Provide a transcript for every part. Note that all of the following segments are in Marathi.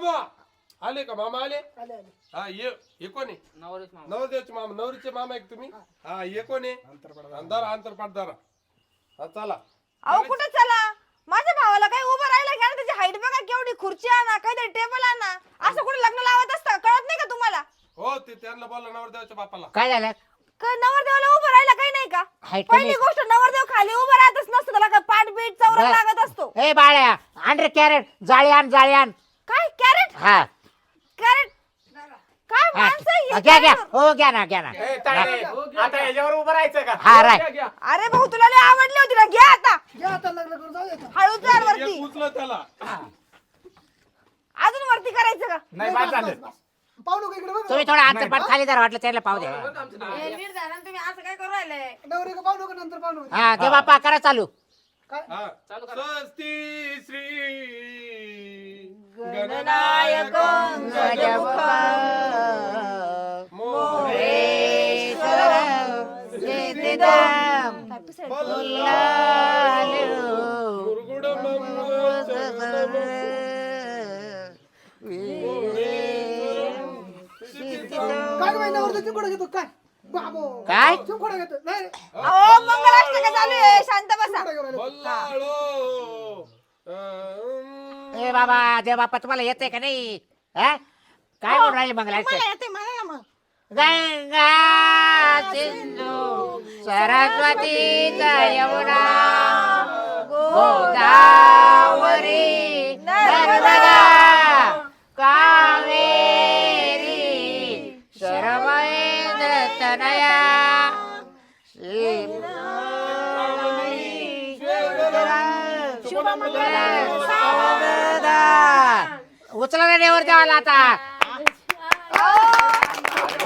मामा आले का? मामा आले? आले आले. हा ये ये कोण? आहे नवरेच मामा. नवरदेवचे मामा नवरीचे मामा आहे का तुम्ही? हा. ये कोण? आहे अंधारा अंतरपाट दारा हा चला. अहो कुठे चला? माझ्या भावाला काही उभं राहिलं घ्या ना त्याची हाईट बघा केवढी खुर्ची आणा काहीतरी टेबल आणा. असं कुठे लग्न लावत असतं? कळत नाही का तुम्हाला? हो ते त्यांना बोला नवरदेवाच्या बापाला. काय झालं? का नवरदेवाला उभं राहिलं काही नाही का? पहिली कमी. गोष्ट नवरदेव खाली उभं राहतच नसतो. त्याला काय पाठ बीट बरं. लागत असतो. ए बाळ्या अंडर कॅरेट जाळी आण जाळी आण. काय हा. काय हा. माणसं आहे हे घ्या घ्या. कॅरेट? हो घ्या ना घ्या ना. ए, तायडे, आता याच्यावर उभं राहायचं का? हा राय. अरे भाऊ तुला लय आवडली होती ना घ्या आता. घ्या आता लग्न करून जाऊ आता हळू एक वरती. उचलं त्याला. अजून वरती करायचं का? नाही बाद झालं. पाहू नको इकडे बघ. तुम्ही थोडा अंतरपाट खाली जरा वाटलं त्याला पाहू द्या. हे नीट झालं ना तुम्ही असं काय करू राहिले? नवरे का पाहू नको नंतर पाहू नको. हा दे बापा करा चालू. काय? हा. चालू करा. स्वस्ती श्री गणनायक घेतो काय? बाबो काय? घेतो. नाही रे. अहो मंगलाष्टक चालू आहे. शांत बसा. घेऊन. बल्लाळो. ए बाबा दे बापा तुम्हाला येते का नाही? हा? काय म्हणून राहिले मंगला येते मला ना मग. गंगा सिंधू सरस्वती यमुना गोदावरी. उचला नेवर द्यावाला आता.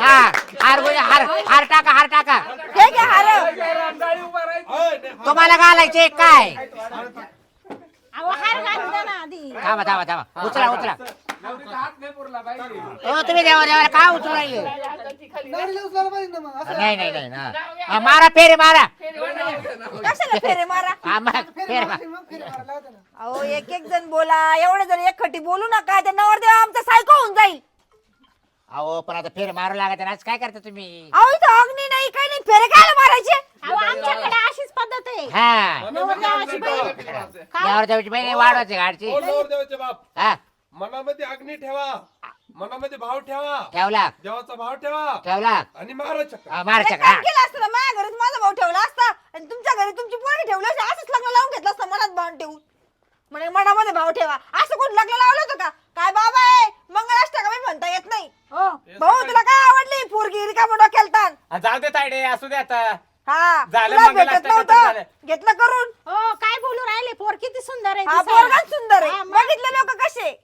हा हार गुंज- हार हार टाका हार टाका. हे घ्या हार. तुम्हाला घालायचे काय? अहो हार घालून द्या ना आधी. थांबा थांबा थांबा. उचला उचला. हो तुम्ही देवा देवाला का उचलू राहिले नवरीला उचलायला पाहिजे ना मग असं नाही नाही नाही हा. हा, मारा फेरे मारा. कशाला फेरे मारा? हा मग फेरे मारा. असेल मग फिरे मारायला लावते ना. अहो एक एक जण बोला एवढे जण एक खटी बोलू नका त्या नवरदेव आमचा सायको होऊन जाईल. अहो पण आता फेरे मारू लागत आहे ना, आज काय करता तुम्ही? अहो इथं अग्नी नाही काही नाही फेरे काय मारायचे? अहो आमच्याकडे अशीच पद्धत आहे. हा. नवरदेवाची बहीण. देवावर देवाची बहिणी वाढवायची गाडची. ओ नवरदेवाचे बाप. हा. मनामध्ये अग्नी ठेवा. मनामध्ये भाव ठेवा. ठेवला. देवाचा भाव ठेवा. ठेवला. आणि हा, चक्र हा. केलं असतं ना माझ्या घरीच माझा भाऊ ठेवला असता. आणि तुमच्या घरी तुमची पोरगी ठेवली असती. असंच लग्न लावून घेतलं असतं मनात बाण ठेवून. म्हणे मनामध्ये भाव ठेवा. असं कोण लग्न लावलं होतं का? काय बाबा आहे? मंगळाष्टका मी म्हणता येत नाही. हो. भाऊ तुला काय आवडली? पोरगी डोक्याला ताण हा, जाऊ दे तायडे असू दे आता. हा. झालं तुला मंगलाष्टका भेटत तर नव्हतं. झालं. घेतलं करून. हो काय बोलू राहिले? पोर किती सुंदर आहे हा दिसायला. सुंदर आहे. मग- बघितले लोक कसे?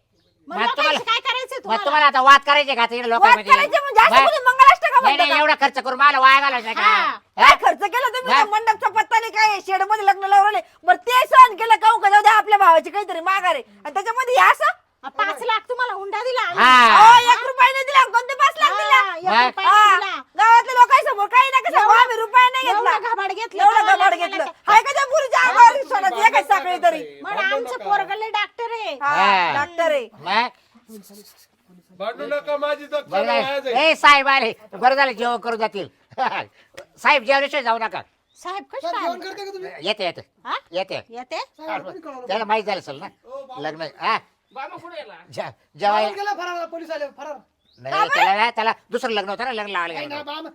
मग मग लोकांशी तुम्हाला- काय करायचं मग तुम्हाला? तुम्हाला आता वाद करायचे का तिकडे वाद लोकांमध्ये? करायचे म्हणजे असं मग- कोणी मंगळाष्टका नाही म्हणतं नाही का? एवढा खर्च करून मला वाया घालायचा का? हा. काय हा? खर्च केला तुम्ही? हा. त्या मंडपचा पत्ता नाही काय? शेडमध्ये लग्न लावले बरं ते सहन केलं काऊ का? जाऊ द्या आपल्या भावाची काहीतरी माघार आहे. आणि त्याच्यामध्ये हे असं? हा, पाच लाख तुम्हाला हुंडा दिला. आम्ही. हा. अहो, एक रुपयाने दिला कोणते पाच लाख हा, एक हा, दिला. गावातल्या लोकांसमोर काही ना कसं आम्ही रुपया नाही एवढा घेतला. घाबाड घेतला एवढं लग्नाला घेतलं. हाय का त्या पुरीच्या अंगावर एकच साखळी तरी. म्हणे आमचं पोरगले डॉक्टर आहे. हा हा. डॉक्टर आहे. मग भांडू नका माझी बरं झालं. ए साहेब आले. बरं झालं जेवण करून जातील. साहेब जेवल्याशिवाय जाऊ नका. साहेब सर, कशा जेवण करते का तुम्ही? येते येते. हा? येते. येते? साहेब, कोणी कळवलं? त्याला माहीत झालं असेल ना लग्न हा. बाबा कुठे गेला? जे- जेवाय बाबा गेला फरार पोलीस आले फरार. नाही त्याला दुसरं लग्न होतं ना लग्न लावायला नाही गेलं ना, बाबा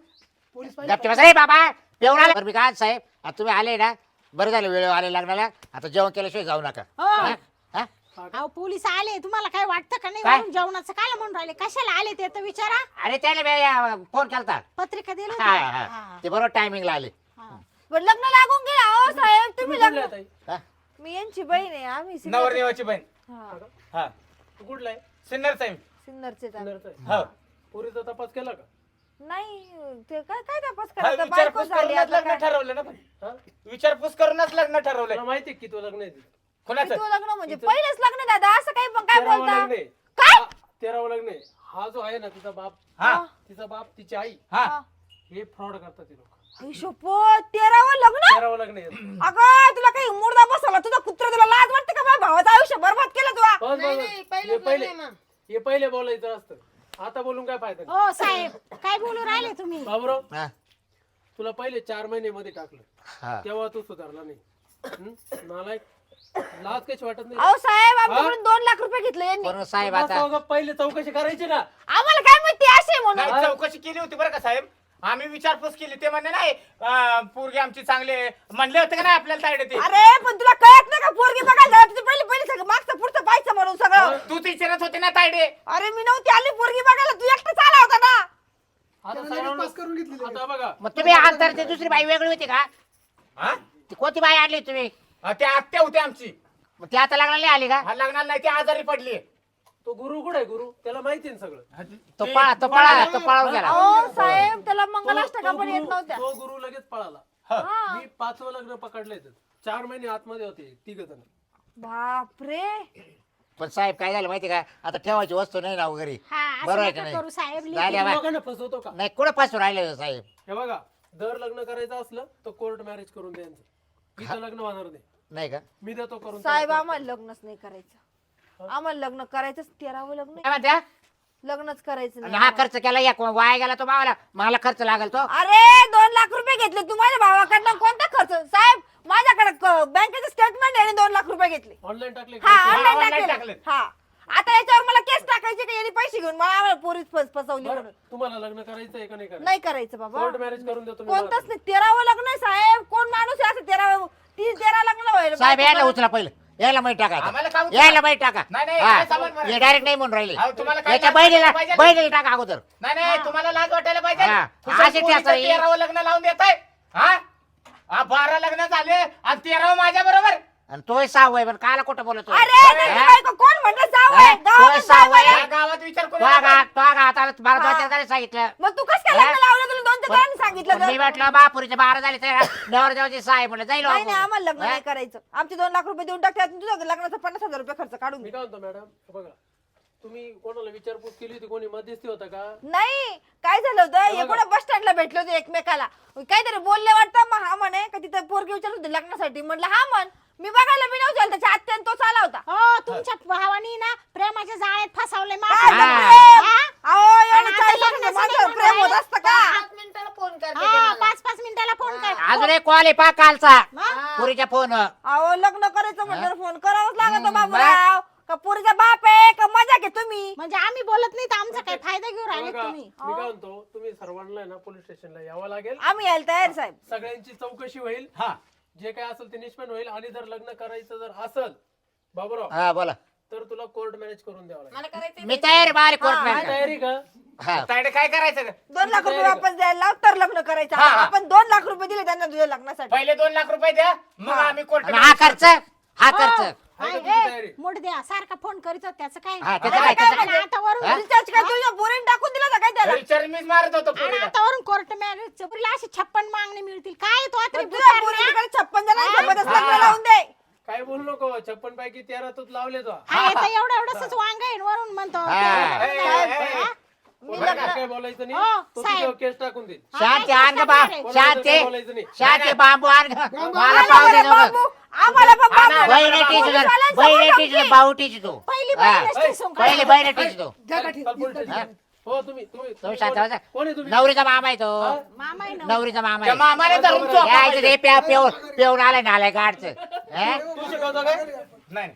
पोलीस पाहिजे. गप्पे बसा रे बाबा पेवून आला बरं मी काय साहेब आता तुम्ही आले ना बरं झालं वेळ आले लग्नाला आता जेवण केल्याशिवाय जाऊ नका हो. हा? हा? अहो पोलीस आले तुम्हाला काय वाटतं का नाही काय? वरून जेवणाचं काय म्हणून राहिले कशाला आले ते तर विचारा अरे त्याला फोन केलता पत्रिका दिली होती. हा हा हा, ते बरोबर टायमिंगला आले हा. पण लग्न लागून गेला हो साहेब तुम्ही लग्न? हा? मी यांची बहीण आहे आम्ही नवरदेवाची बहीण हा, हा कुठला आहे सिन्नर साहेब. सिन्नरचा. हो. पोरीचा तपास केला का? नाही ते काय काय तपास हा, करायचा? बायको विचारपूस झाली करूनच आता लग्न काय? ठरवलं ना पण. हा? विचारपूस करूनच लग्न ठरवलंय. तुला माहिती आहे की तो लग्न आहे ते? कोणाचं? किती लग्न म्हणजे? पहिलेच लग्न दादा असं काही पण काय तेरावं बोलता? लग्न आहे. काय? हा, तेरावं लग्न आहे. हा जो आहे ना तिचा बाप हा. तिचा बाप तिची आई हा. हे. फ्रॉड करतात ते लोक. शपथ तेरावं लग्न? तेरावं लग्न आहे अगं तुला काही मुर्दा बसवला तुझा कुत्रा तुला लाज वाटते का माझ्या भावाचं आयुष्य बरबाद केलं तुला बस, बस, बस. हे पहिले बोलायचं असतं. आता बोलून काय फायदा? हो साहेब. काय बोलू राहिले तुम्ही? बाबूराव हा. तुला पहिले चार महिने मध्ये टाकलं. हा. तेव्हा तू सुधारला नाही. हं? नालायक लाज कशी वाटत नाही? अहो साहेब आमच्याकडून दोन लाख रुपये घेतले यांनी. पण साहेब चौघं पहिले चौकशी करायची ना. आम्हाला काय माहिती असे म्हणून. नाही चौकशी केली होती बरं का साहेब? आम्ही विचारपूस केली ते म्हणले नाही अं, पोरगी आमची चांगली आहे. म्हणले होते का नाही आपल्याला तायडे ते? अरे पण तुला कळत नाही का पोरगी बघायला तुझं पहिले पहिले सगळं मागचं पुढचं पाहायचं म्हणून सगळं. तू विचारत होते ना तायडे. अरे मी नव्हती आली पोरगी बघायला. तू एकटाच आला होता ना. आता त्याला लगेच साहेबांना- पास करून घेतली आता बघा. मग तुम्ही ते दुसरी बाई वेगळी होती का? हा? ती कोणती बाई आणली तुम्ही? ते आत्या होते आमची. मग ती आता लागला नाही आली का? हा लग्नाला नाही ती आजारी पडली. तो गुरु कुठे आहे गुरु? त्याला माहिती आहे ना सगळं. तो पळा तो पळा तो पळावून गेला. अहो साहेब त्याला मंगलाष्टका तो पण येत गुरु- नव्हत्या. तो गुरु लगेच पळाला. हा. मी पाचवं लग्न पकडलंय तर. चार महिने आतमध्ये होते तिघ जण. बापरे. पण साहेब काय झालं माहिती का? आता ठेवायची वस्तू नाही ना घरी. हा असं बरोबर आहे का नाही? करू साहेब. बाय. लोकांना फसवतो का? नाही कुठं पासून राहिले साहेब? हे बघा जर लग्न करायचं असलं तर कोर्ट मॅरेज करून द्यायचं. लग्न होणार नाही. नाही का? मी देतो करून साहेब आम्हाला लग्नच नाही करायचं. आम्हाला लग्न करायचंच तेरावं लग्न काय म्हणत्या लग्नच करायचं आणि नाही हा खर्च केला एक वाया गेला तो मावाला. मला खर्च लागेल तो. अरे दोन लाख रुपये घेतले तू माझ्या भावाकडनं. कोणता खर्च? साहेब माझ्याकडे बँकेचं स्टेटमेंट आहे आणि दोन लाख रुपये घेतले. ऑनलाईन टाकले हा का? ऑनलाईन online टाकले. टाकले. हा. आता याच्यावर मला केस टाकायची का? यांनी पैसे घेऊन मला आम्हाला पोरीच फस- फसवली बरं, म्हणून. तुम्हाला लग्न करायचं आहे का नाही करायचं? नाही करायचं बाबा. कोर्ट मॅरेज करून देतो मी कोणतंच नाही. तेरावं लग्न आहे साहेब. कोण माणूस आहे असं तेरावं तीन तेरा लग्न व्हायला साहेब यायला उचला पहिलं. यायला माहिती टाका आम्हाला आता. काय उचला? यायला माहिती टाका नाही, नाही, काय सामान हा? हे डायरेक्ट नाही म्हणून राहिले अहो, तुम्हाला काय याच्या पाहिजे? बहिणीला टाका अगोदर नाही नाही तुम्हाला लाज वाटायला पाहिजे हा. तुझ्या अशी पोरीचं ठेचा. तेरावं लग्न लावून देत आहे हा हा, बारा लग्न झाले आणि तेरावं माझ्या बरोबर आणि तोय सहावं आहे पण काला कुठं बोलतो अरे त्याची बायको कोण म्हटलं जाऊ आहे. गावात विचार करू नका. मला दोन. चार सांगितलं मग तू कसं काय? लग्न लावलं तुला दोन सांगितलं मी? म्हटलं बापुरीचे बारा झाले तर नवर देवाची साहेब म्हणलं जाईल नाही बापू. नाही आम्हाला लग्न हा? नाही करायचं आमचे दोन लाख रुपये देऊन टाकतात तुझं लग्नाचा पन्नास हजार रुपये खर्च काढून मी घे. काय म्हणतो मॅडम बघा तुम्ही कोणाला विचारपूस केली होती कोणी मध्यस्थी होता का नाही काय झालं होतं हे कुठं बस स्टँडला भेटले होते एकमेकाला काहीतरी बोलले वाटतं मग हा म्हणे का तिथं पोरगी विचारत होती लग्नासाठी म्हटलं हा म्हण मी बघायला बी नव्हतं त्याच्या आत्यान तोच आला होता. हो तुमच्या भावानी ना प्रेमाच्या जाळ्यात फसवले काय हा. प्रेम? अहो, एवढं प्रेम होत असतं का? पाच मिनिटाला फोन करते हा पाच पाच मिनिटाला फोन कर. एक कॉल आहे पा कालचा. मग? पुरीच्या फोन अहो लग्न करायचं म्हटलं फोन करावंच लागत बाबूराव. का पोरीचा बाप आहे? का मजा घे तुम्ही? म्हणजे आम्ही बोलत नाही तर आमचा काय फायदा घेऊन राहिले बघा, तुम्ही? मी काय म्हणतो तुम्ही सर्वांना आहे ना पोलीस स्टेशनला यावं लागेल. आम्ही यायला तयार साहेब. सगळ्यांची चौकशी होईल. हा. जे काय असेल ते निष्पन्न होईल आणि जर लग्न करायचं जर असेल बाबूराव हा बोला. तर तुला कोर्ट मॅरेज करून द्यावं लागेल. मला करायचं मी तयार कोर्ट हा, तयारी का? हा. तायडे काय करायचं? दोन लाख रुपये वापस द्यायला लाव तर लग्न करायचं. हा, हा. आपण दोन लाख रुपये दिले त्यांना तुझ्या लग्नासाठी. पहिले दोन लाख रुपये द्या मग आम्ही कोर्ट आणि हा खर्च हा हो. खर्च. आहे का तुझी ए, तयारी? मोठ द्या सारखा फोन करीत होता त्याचं काय हा, त्याचं आणि काय, त्याचं आणि काय? आता वरून हा? रिचार्ज काय तुझ्या पोरीने टाकून दिला होता काय त्याला रिचार्ज मीच मारत होतो आणि पोरीला. आता वरून कोर्ट मॅरेज पुरीला अशी छप्पन मागणी मिळतील काय तो पण तुझ्या छप्पन हा. लग्न लावून दे काय बोलू नको छप्पन पैकी तेरा तूच लावले तो हा, एवढं एवढंच वांग आहे वरून म्हणतो हा. ते- ए, ए, ए, हा? मी कोणाला लग्न काय बोलायचं हो, नाही तो साहेब. तुझ्यावर केस टाकून देईल शांती हा, आण ग बा काय शांती बोलायचं नाही. शांती बांबू आण ग. मला आम्हाला पाव दे बरं बाबू, नको आम्हाला पण हा ना, बाबू. बहिणी टीच पोलीसवाल्यांसमोर बहिणी धमकी. टीच भाऊ टीच तू पहिली हा. बहीण असते सोंग पहिली काढायला. बहिणी टीच तू द्या चल, काठी. चल, पोलीस स्टेशन. हो तुम्ही तुम्ही तुम्ही कोण- शांत बसा. कोण आहे तुम्ही नवरीचा मामा आहे तो मामा आहे ना. नवरीचा मामा त्या आहे मामाने. ते पेव पेव पेवून आलाय नालाय गाडचं हे? तू शिकवतो काय नाही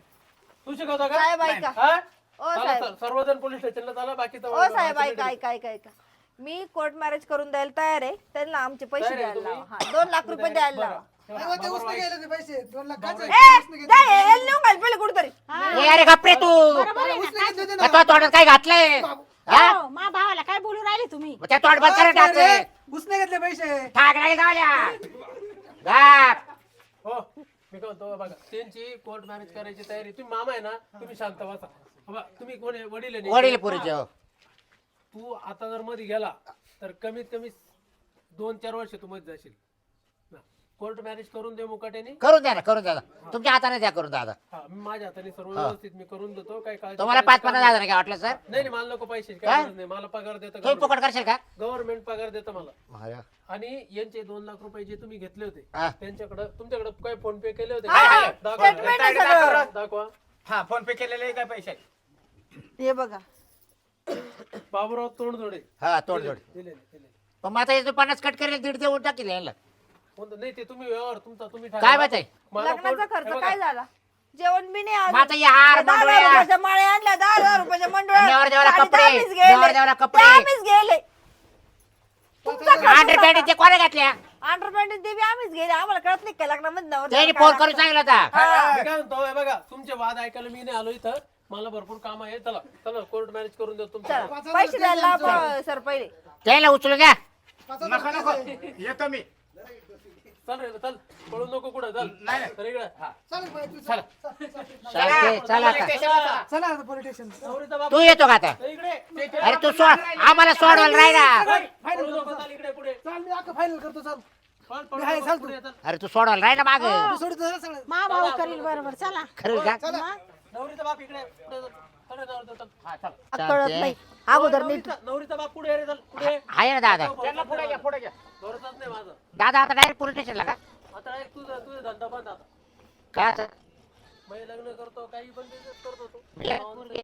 तू शिकवतो का साहेब ऐका हा? ओ चला, साहेब. चल, सर्वजण पोलीस स्टेशनला चला बाकीचा ओ साहेब ऐका ऐका ऐका ऐका. मी कोर्ट मॅरेज करून द्यायला तयार आहे. त्यांना आमचे पैसे तयार आहे द्यायला तुम्ही? लावा. हा दोन लाख रुपये द्यायला लावा. अहो, ते उसने गेले ते पैसे. दोन लाख काय ए उसने जा हे हे नेऊन घाल पहिले कुठतरी. ए, अरे गप्रे तू? घेतले होते ना तोंडात काय घातलंय? हा? हो, मा भावाला काय बोलू राहिले तुम्ही? मग त्या तोंड बंद करा उसने घेतले पैसे. ठाक नाही जावल्या. गाप हो मी काय म्हणतो बघा त्यांची कोर्ट मॅरेज करायची तयारी तुम्ही मामा आहे ना तुम्ही शांत बसा. बाबा, तुम्ही कोण आहे? वडील आहे ना? वडील पुरीचे हो. तू आता जर मध्ये गेला तर कमीत कमी दोन चार वर्ष तू मध्ये जाशील. कोर्ट मॅरेज करून दे मुकाट्याने. करून द्या ना करून द्या ना. तुमच्या हाताने द्या करून दादा हा मी माझ्या हाताने सर्व व्यवस्थित मी करून देतो काय काळजी तुम्हाला करायचं पाच पन्नास हजार काय वाटलं सर? नाही नाही, मला नको पैसे काय? काय? गरज नाही. मला पगार देतं तुम्ही फुकट करशाल का? गव्हर्नमेंट पगार देतं मला. आणि यांचे दोन लाख रुपये जे तुम्ही घेतले होते हा. त्यांच्याकडे तुमच्याकडे काय फोन पे केले होते? हा, दाखवा statement आहे तायडे सगळं. दाखवा. दाखवा हा फोन पे केलेले काय पैसे? हे बघा. बाबूराव तोंडजोडे. हा तोड जोड दिले दिले. पण मग आता याचं पन्नास कट करेल दीड देऊन टाकेल याला कोणतं नाही ते तुम्ही व्यवहार तुमचा तुम्ही काय. माहीत आहे? मला लग्नाचा कोण- हे खर्च बघा, काय झाला? जेवण बी नाही आलं. आता हे हार दहा हजार मंडोळ्या रुपयाच्या माळे आणल्या दहा हजार रुपयाच्या मंडोळ्या नवरदेवाला साडी कपडे, गेले. ते गेले. तुमचा कोणा घातल्या? अंडरपॅन्ट ते बी आम्हीच गेले. आम्हाला कळत नाही का लग्नामध्ये नवरदेवाला त्यांनी फोन करून लागतं. सांगितलं होता. हा, मी काय म्हणतो हे बघा तुमचे वाद ऐकायला मी नाही आलो इथं. मला भरपूर काम आहे. चला चला कोर्ट मॅरेज करून देतो तुमचं. चला, पैसे द्यायला लावा, सर पहिले. त्याला उचलून घ्या नका नको. येतो मी. चल रे चल. पळू नको कुठं चल. नाही, नाही. तर इकडे चालेल बाई, तू चला. चालते चला आता. स्टेशनला चला आता पोलीस स्टेशन. नवरीचा बाप तू येतो का आता? इकडे. अरे तू सोड. आम्हाला सोडवायला राहिला. पळू नको चल. इकडे पुढे. चाल मी अख्खं फायनल करतो चाल. पळ, पळू मी आहे, नको, चल पुढे तू. चल. अरे तू सोडवायला राहिला माग. मी सोडतो सगळं मा भाऊ करील बरोबर चला. खरं का नवरीचा बाप इकडे पुढे चल. हा, चल. कळत. नाही. अगोदर नीट नवरीचा नवरीचा बाप पुढे रे चल. पुढे. आहे ना दादा. त्यांना पुढे घ्या पुढे घ्या. नाही माझं. दादा आता डायरेक्ट पोलीस स्टेशनला का? आता एक तुझा तुझा धंदा बंद आता. काय असं? मी लग्न करतो काही पण business करतो तू. मी एक पोरगी-